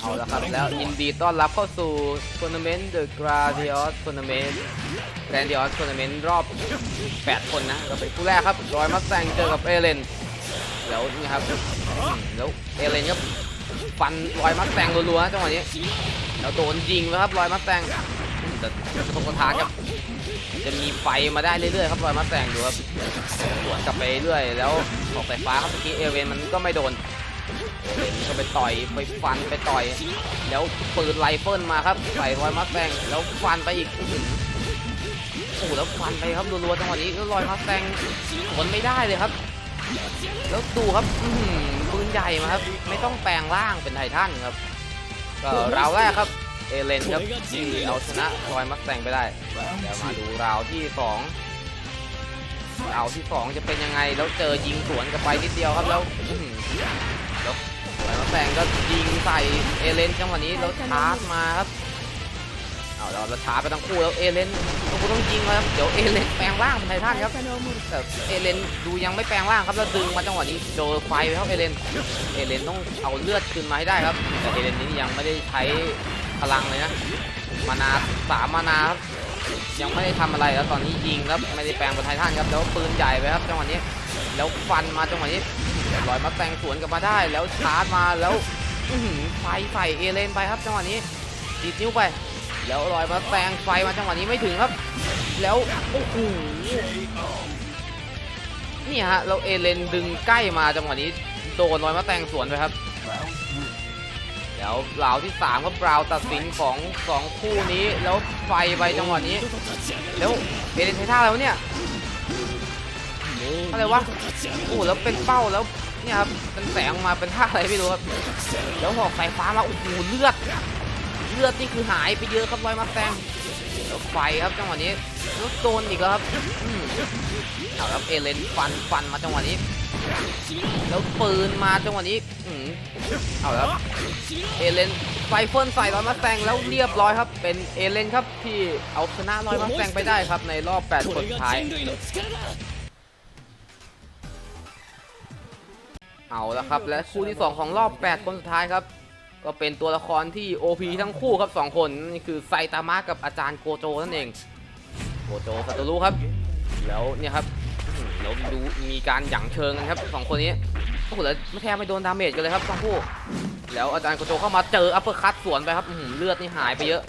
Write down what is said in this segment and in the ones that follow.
เอาละครับแล้วยินดีต้อนรับเข้าสู่ทัวร์นาเมนต์ The Grandios Tournament Grandios Tournament รอบ 8 คนนะเราไปคู่แรกครับรอยมัสแตงเจอกับเอเลนแล้วนี่ครับแล้วเอเลนก็ฟันรอยมัสแตงรัวๆจังหวะนี้แล้วโดนยิงนะครับรอยมัสแตงแต่จะต้องกระทาครับจะมีไฟมาได้เรื่อยๆครับรอยมัสแตงดูครับสวนกลับไปเรื่อยแล้วออกไฟฟ้าครับเมื่อกี้เอเลนมันก็ไม่โดน ก็ไปต่อยไปฟันไปต่อย แล้วปืนไรเฟิลมาครับใส่รอยมัสแตงแล้วฟันไปอีกอือหือโอ้โหแล้วฟันไปครับรัวๆจังหวะนี้แล้วรอยมัสแตงสวนไม่ได้เลยครับ แล้วดูครับอืปืนใหญ่มาครับ ไม่ต้องแปลงร่างเป็นไททันครับก็ราวแรกครับเอเลนครับที่เอาชนะรอยมัสแตงไปได้เดี๋ยวมาดูราวที่สองราวที่สองจะเป็นยังไง แล้วเจอยิงสวนกันไปนิดเดียวครับแล้วแล้ว แล้วแตงก็ยิงใส่เอเลนจังหวะนี้แล้วชาร์จมาครับเอาแล้วเราชาร์จไปทั้งคู่แล้วเอเลนต้องต้องยิงแล้วครับเดี๋ยวเอเลนแปลงร่างเป็นไททันครับแต่เอเลนดูยังไม่แปลงร่างครับแล้วดึงมาจังหวะนี้โดนไฟไปครับเอเลนเอเลนต้องเอาเลือดคืนมาให้ได้ครับแต่เอเลนนี้ยังไม่ได้ใช้พลังเลยนะมานาสามมานาครับยังไม่ได้ทำอะไรแล้วตอนนี้ยิงแล้วไม่ได้แปลงเป็นไททันครับแล้วปืนใหญ่ไปครับจังหวะนี้แล้วฟันมาจังหวะนี้ ลอยมาแตงสวนกลับมาได้แล้วชาร์จมาแล้วอื้อหือไฟใส่เอเลนไปครับจังหวะนี้ดีดนิ้วไป แล้วลอยมาแตงไฟมาจังหวะนี้ไม่ถึงครับ แล้วโอ้โหนี่ฮะเราเอเลนดึงใกล้มาจังหวะนี้โดนลอยมาแตงสวนไปครับ แล้วเหล่าที่สามก็บราวตัดสินของสองคู่นี้แล้วไฟไปจังหวะนี้ แล้วเอเลนใช้ท่าอะไรวเนี่ย อะไรวะโอ้แล้วเป็นเป้าแล้วเนี่ยครับเป็นแสงมาเป็นท่าอะไรไม่รู้ครับแล้วหอกสายฟ้ามาโอ้โหเลือด เลือดนี่คือหายไปเยอะครับรอยมาแซงแล้วไฟครับจังหวะนี้แล้วโดนอีกแล้วครับเอาครับเอเลนฟันฟันมาจังหวะนี้ แล้วปืนมาจังหวะนี้อืเอาแล้วครับเอเลนไฟเฟิลใส่รอยมาแซงแล้วเรียบร้อยครับ เป็นเอเลนครับที่เอาชนะรอยมาแซงไปได้ครับในรอบ8คนสุดท้าย เอาละครับ และคู่ที่ 2 ของรอบ 8 คนสุดท้ายครับ ก็เป็นตัวละครที่ OP ทั้งคู่ครับ 2 คนนี่คือไซตามะกับอาจารย์โกโจนั่นเอง โกโจซาโตรุครับ แล้วเนี่ยครับอื้อหือแล้วดูมีการหยั่งเชิงกันครับสองคนนี้โอ้โหแล้วไม่แทบไม่โดนดาเมจกันเลยครับทั้งคู่ แล้วอาจารย์โกโจเข้ามาเจออัปเปอร์คัตสวนไปครับอื้อหือเลือดนี่หายไปเยอะ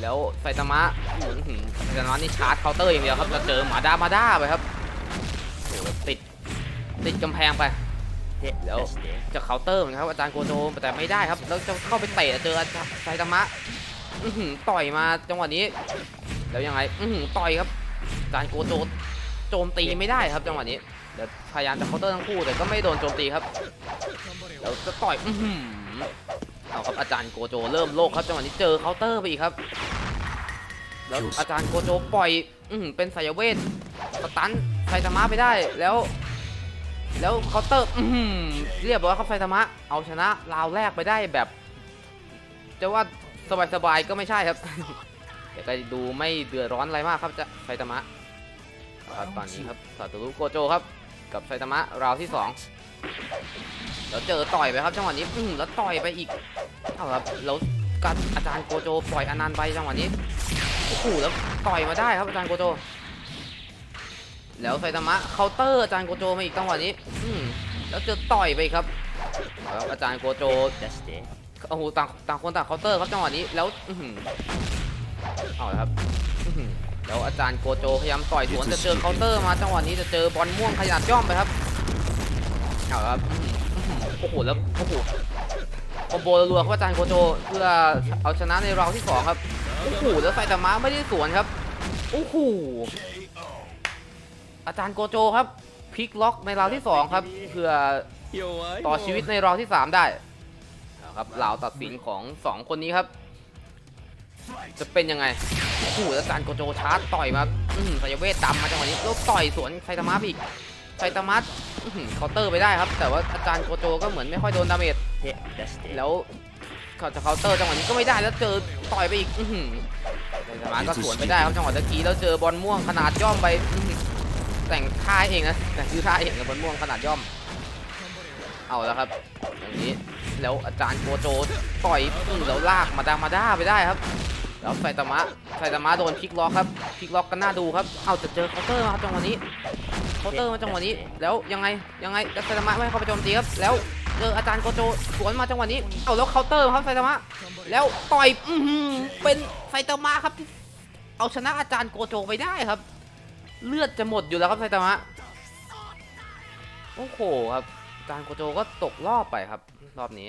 แล้วไซตามะอื้อหือไซตามะนี่ชาร์จเคาน์เตอร์อย่างเดียวครับจะเจอหมาด้ามาด้าไปครับโอ้โหแล้วติดติดกำแพงไป แล้วจะเคาน์เตอร์เหมือนครับอาจารย์โกโจแต่ไม่ได้ครับแล้วจะเข้าไปเตะเจออาจารย์ไซตามะต่อยมาจังหวะนี้ แล้วยังไงต่อยครับอาจารย์โกโจโจมตีไม่ได้ครับจังหวะนี้เดี๋ยวพยายามจะเคาน์เตอร์ทั้งคู่แต่ก็ไม่โดนโจมตีครับแล้วจะต่อยอือหือเอาครับอาจารย์โกโจเริ่มโลกครับจังหวะนี้เจอเคาน์เตอร์ไปอีกครับ แล้วอาจารย์โกโจปล่อย อือหือเป็นสายเวทสตันไซตามะไปได้แล้ว แล้วเคาน์เตอร์เรียบร้อยครับไซตามะ เอาชนะราวแรกไปได้แบบ จะว่าสบายๆก็ไม่ใช่ครับ แต่ก็ดูไม่เดือดร้อนอะไรมากครับจะไซตามะครับตอนนี้ครับซาโตรุโกโจครับ กับไซตามะราวที่สองแล้วเจอต่อยไปครับจังหวะนี้แล้วต่อยไปอีกเอาครับแล้วกันอาจารย์โกโจปล่อยอนันต์ไปจังหวะนี้โอ้โหแล้วต่อยมาได้ครับอาจารย์โกโจ แล้วไซตามะเคาน์เตอร์อาจารย์โกโจมาอีกจังหวะนี้ อืมแล้วเจอต่อยไปอีกครับแล้วอาจารย์โกโจโอ้โหต่างต่างคนต่างเคาน์เตอร์ครับจังหวะนี้แล้วอื้อหือเอาละครับอื้อหือแล้วอาจารย์โกโจพยายามต่อยสวนจะเจอเคาน์เตอร์มาจังหวะนี้จะเจอบอลม่วงขยันย่อมไปครับเอาละครับอื้อหืออื้อหือโอ้โหแล้วโอ้โหคอมโบรัวๆครับอาจารย์โกโจเพื่อเอาชนะในราวที่สองครับโอ้โหแล้วไซตามะไม่ได้สวนครับโอ้โห อาจารย์โกโจครับพลิกล็อกในราวที่ 2 ครับเพื่อต่อชีวิตในราวที่ 3 ได้นะครับราวตัดสินของ 2 คนนี้ครับ จะเป็นยังไงโอ้โหอาจารย์โกโจชาร์จต่อยมาอื้อหือสายเวทดำมาจังหวะนี้แล้วต่อยสวนไซตามะไปอีกไซตามะอื้อหือเคาน์เตอร์ไปได้ครับ แต่ว่าอาจารย์โกโจก็เหมือนไม่ค่อยโดนดาเมจแล้วเขาจะเคาน์เตอร์จังหวะนี้ก็ไม่ได้แล้วเจอต่อยไปอีกอื้อหือไซตามะก็สวนไปได้ครับจังหวะตะกี้แล้วเจอบอลม่วงขนาดย่อมไปอื้อหือ แต่งท่าเองนะแต่งชื่อท่าเองกับบนม่วงขนาดย่อม เอาแล้วครับอย่างนี้แล้วอาจารย์โกโจต่อยอื้อแล้วลากมาดามาด้าไปได้ครับ แล้วไซตามะไซตามะโดนพลิกล็อกครับพลิกล็อกกันหน่าดูครับ เอาจะเจอเคาน์เตอร์มาครับจังหวะนี้เคาน์เตอร์มาจังหวะนี้ แล้วยังไงยังไงแล้วไซตามะไม่ให้เข้าไปโจมตีครับ แล้วเจออาจารย์โกโจสวนมาจังหวะนี้ เอาแล้วเคาน์เตอร์ครับไซตามะแล้วต่อยอืเป็นไซตามะครับ เอาชนะอาจารย์โกโจไปได้ครับ เลือดจะหมดอยู่แล้วครับไซตามะโอ้โหครับอาจารโกโจก็ตกรอบไปครับ รอบนี้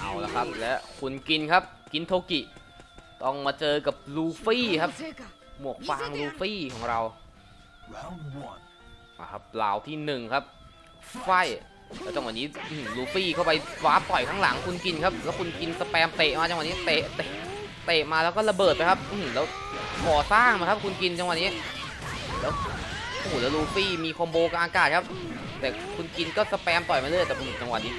เอาละครับ และคุณกินครับกินโทกิ ต้องมาเจอกับลูฟี่ครับ หมวกฟางลูฟี่ของเรามาครับราวที่หนึ่งครับ ไฟแล้วจังหวะนี้ลูฟี่เข้าไปฟ้าปล่อยข้างหลังคุณกินครับ แล้วคุณกินสแปมเตะมาจังหวะนี้เตะเตะ เตะมาแล้วก็ระเบิดไปครับอืแล้วก่อสร้างมาครับคุณกินจังหวะนี้แล้วโอ้โหแล้วลูฟี่มีคอมโบกลางอากาศครับ แต่คุณกินก็สแปมต่อยมาเรื่อยแต่จังหวะนี้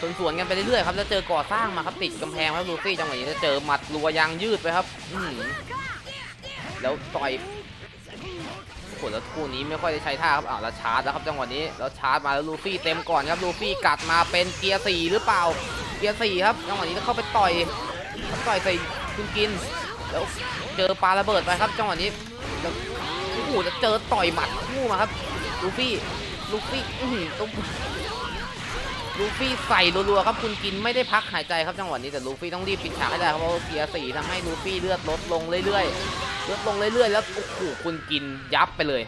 สวนสวนๆกันไปเรื่อยๆครับแล้วเจอก่อสร้างมาครับติดกำแพงครับลูฟี่จังหวะนี้แล้วเจอหมัดรัวยางยืดไปครับ อืแล้วต่อยโอ้โหแล้วคู่นี้ไม่ค่อยได้ใช้ท่าครับอ้าวแล้วชาร์จแล้วครับจังหวะนี้แล้วชาร์จมาแล้วลูฟี่เต็มก่อนครับลูฟี่กัดมาเป็นเกียร์สี่หรือเปล่าเกียร์สี่ครับจังหวะนี้ก็เข้าไปต่อย ต่อยใส่คุณกิน แล้วเจอปลาระเบิดไปครับจังหวะนี้แล้วโอ้โหแล้วเจอต่อยหมัดคู่มาครับลูฟี่ลูฟี่อื้อต้องลูฟี่ใส่รัวๆครับคุณกินไม่ได้พักหายใจครับจังหวะนี้แต่ลูฟี่ต้องรีบปิดฉากให้ได้ครับเพราะเกียสีทำให้ลูฟี่เลือดลดลงเรื่อยๆลดลงเรื่อยๆแล้วโอ้โหคุณกินยับไปเลย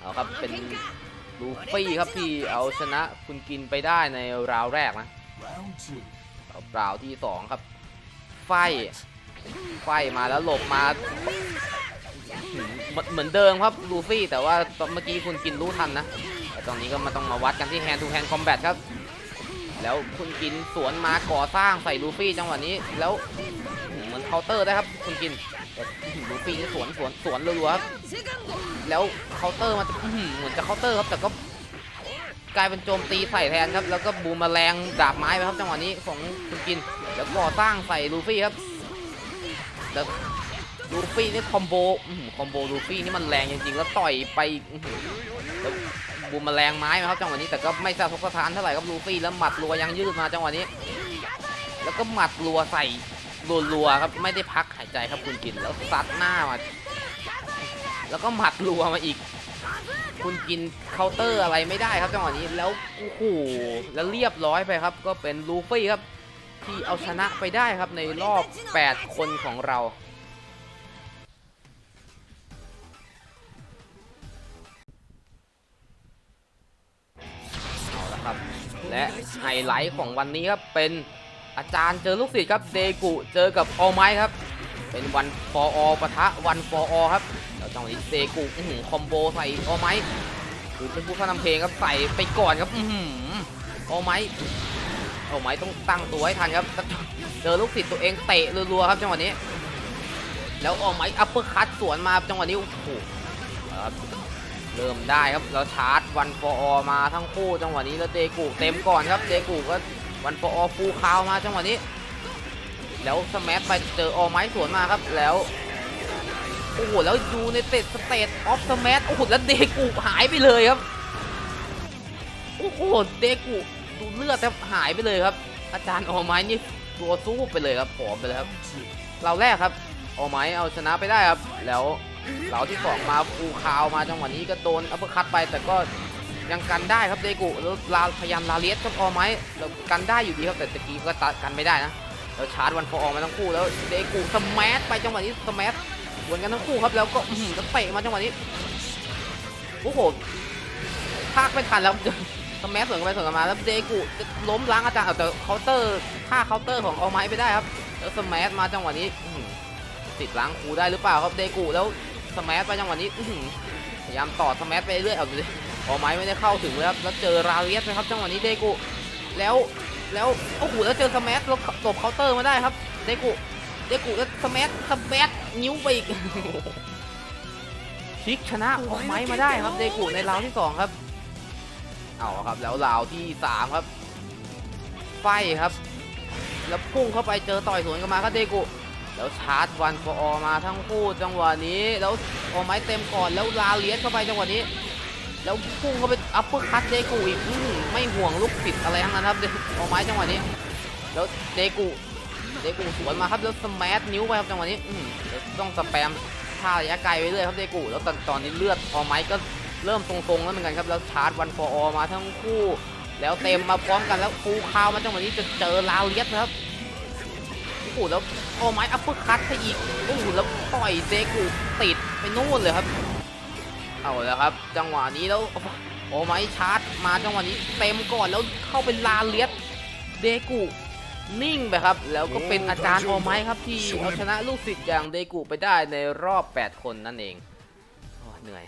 เอาครับเป็นลูฟี่ครับที่เอาชนะคุณกินไปได้ในราวแรกนะ Round two. เอาราวที่สองครับ ไฟ ไฟมาแล้วหลบมาหืมเหมือนเหมือนเดิมครับลูฟี่ แต่ว่าตอนเมื่อกี้คุณกินรู้ทันนะ แต่ตอนนี้ก็มาต้องมาวัดกันที่ hand to hand combat ครับ แล้วคุณกินสวนมาก่อสร้างใส่ลูฟี่จังหวะนี้ แล้วเหมือนเคาน์เตอร์ได้ครับ คุณกินแต่ลูฟี่นี่สวนสวนสวนรัวๆครับ แล้วเคาน์เตอร์มันจะอื้อหือเหมือนจะเคาน์เตอร์ครับ แต่ก็ กลายเป็นโจมตีใส่แทนครับ แล้วก็บูมแมลงดาบไม้ไปครับจังหวะนี้ของคุณกิน แล้วก่อสร้างใส่ลูฟี่ครับแล้วลูฟี่นี่คอมโบคอมโบลูฟี่นี่มันแรงจริงๆ แล้วต่อยไปแล้วบูมแมลงไม้มาครับจังหวะนี้แต่ก็ไม่สะทกสะทานเท่าไหร่ครับลูฟี่แล้วหมัดรัวยังยืดมาจังหวะนี้ แล้วก็หมัดรัวใส่รัวๆครับไม่ได้พักหายใจครับคุณกินแล้วซัดหน้ามาแล้วก็หมัดรัวมาอีก คุณกินเคาน์เตอร์อะไรไม่ได้ครับจังหวะนี้แล้วโอ้โหแล้วเรียบร้อยไปครับ ก็เป็นลูฟี่ครับ ที่เอาชนะไปได้ครับในรอบ 8 คนของเราเอาละครับ และไฮไลท์ของวันนี้ครับเป็นอาจารย์เจอลูกศิษย์ครับเดกุเจอกับออไมครับ เป็นวันฟออปะทะวันฟออครับ จังหวะนี้เซกุอื้อหือคอมโบใส่ออไมคือเป็นผู้พนำเพลงครับใส่ไปก่อนครับอื้อหือออไมออไมต้องตั้งตัวให้ทันครับเจอลูกศิษย์ตัวเองเตะรัวๆครับจังหวะนี้ แล้วออไมอัปเปอร์คัตสวนมาจังหวะนี้โอ้โหเริ่มได้ครับแล้วชาร์จวันฟออมาทั้งคู่จังหวะนี้แล้วเดกุเต็มก่อนครับเดกุก็วันฟออฟูคาวมาจังหวะนี้ แล้วสแมัไปเจอออไม้สวนมาครับแล้ว โอ้โห แล้วยูในเตสเตตออฟสมัโอ้โห แล้วเดกูหายไปเลยครับ โอ้โห เดกูดูเลือดแทบหายไปเลยครับ อาจารย์ออไม้นี่ตัวสู้ไปเลยครับผอมไปเลยครับ เราแรกครับ ออไม้เอาชนะไปได้ครับ แล้วเราที่สองมาฟูคาวมาจังหวะนี้ก็โดนอัปเปอร์คัตไปแต่ก็ยังกันได้ครับเดกูแล้วลาพยายามลาเลียสกับออไม้แล้วกันได้อยู่ดีครับแต่ตะกี้ก็ตัดกันไม่ได้นะแล้วชาร์จวันฟอร์ออกมาทั้งคู่แล้วเดกูสมัไปจังหวะนี้สแวนกันทั้งคู่ครับแล้วก็อื้อหือแล้วเตะมาจังหวะนี้โอ้โหพากไม่ทันแล้วสแมัสวนกันไปสวนกันมาแล้วเดกูจะล้มล้างอาจารย์เอาแต่เคาน์เตอร์ท่าเคาน์เตอร์ของเอาไม้ไปได้ครับแล้วสแมัมาจังหวะนี้อื้อหือติดล้างคูได้หรือเปล่าครับเดกูแล้วสแมัไปจังหวะนี้อื้อหือพยายามต่อสแมัไปเรื่อยเอาดูดิเอาไม้ไม่ได้เข้าถึงเลยครับแล้วเจอราเลียสนะครับจังหวะนี้เดกูแล้วแล้วโอ้โหแล้วเจอสแมัแล้วหลบเคาน์เตอร์มาได้ครับเดกุ เดกุแล้วสแมัสแมันิ้วไปอีกชิกชนะออกไม้มาได้ครับเดกุในราวที่สองครับ เอาครับแล้วราวที่สามครับ ไฟครับ แล้วพุ่งเข้าไปเจอต่อยสวนกันมาครับเดกุแล้วชาร์จวันฟอร์มาทั้งคู่จังหวะนี้ แล้วโอไม้เต็มก่อนแล้วลาเลียสเข้าไปจังหวะนี้ แล้วพุ่งเข้าไปอัปเปอร์คัตเดกูอีกอื้อไม่ห่วงลูกศิษย์อะไรทั้งนั้นครับเดโอไม้จังหวะนี้ แล้วเดกู เดกูสวนมาครับแล้วสมัชนิ้วไปครับจังหวะนี้ต้องสแปมท่าระยะไกลไปเรื่อยครับเดกูแล้วตอนตอนนี้เลือดโอไม้ก็เริ่มทรงๆแล้วเหมือนกันครับแล้วชาร์จวันฟอร์มาทั้งคู่ แล้วเต็มมาพร้อมกันแล้วฟูคาวมาจังหวะนี้จะเจอลาเลียสนะครับโอ้โหแล้วโอไม้อัปเปอร์คัตให้อีกโอ้โหแล้วต่อยเดกูติดไปนู่นเลยครับเอาแล้วครับ จังหวะนี้แล้วโอ้ไม้ชาร์จมาจังหวะนี้เต็มก่อนแล้วเข้าเป็นลาเลียสเดกู นิ่งไปครับ แล้วก็เป็นอาจารย์โอไม้ครับที่เอาชนะลูกศิษย์อย่างเดกูไปได้ในรอบ 8 คนนั่นเองโอ้เหนื่อย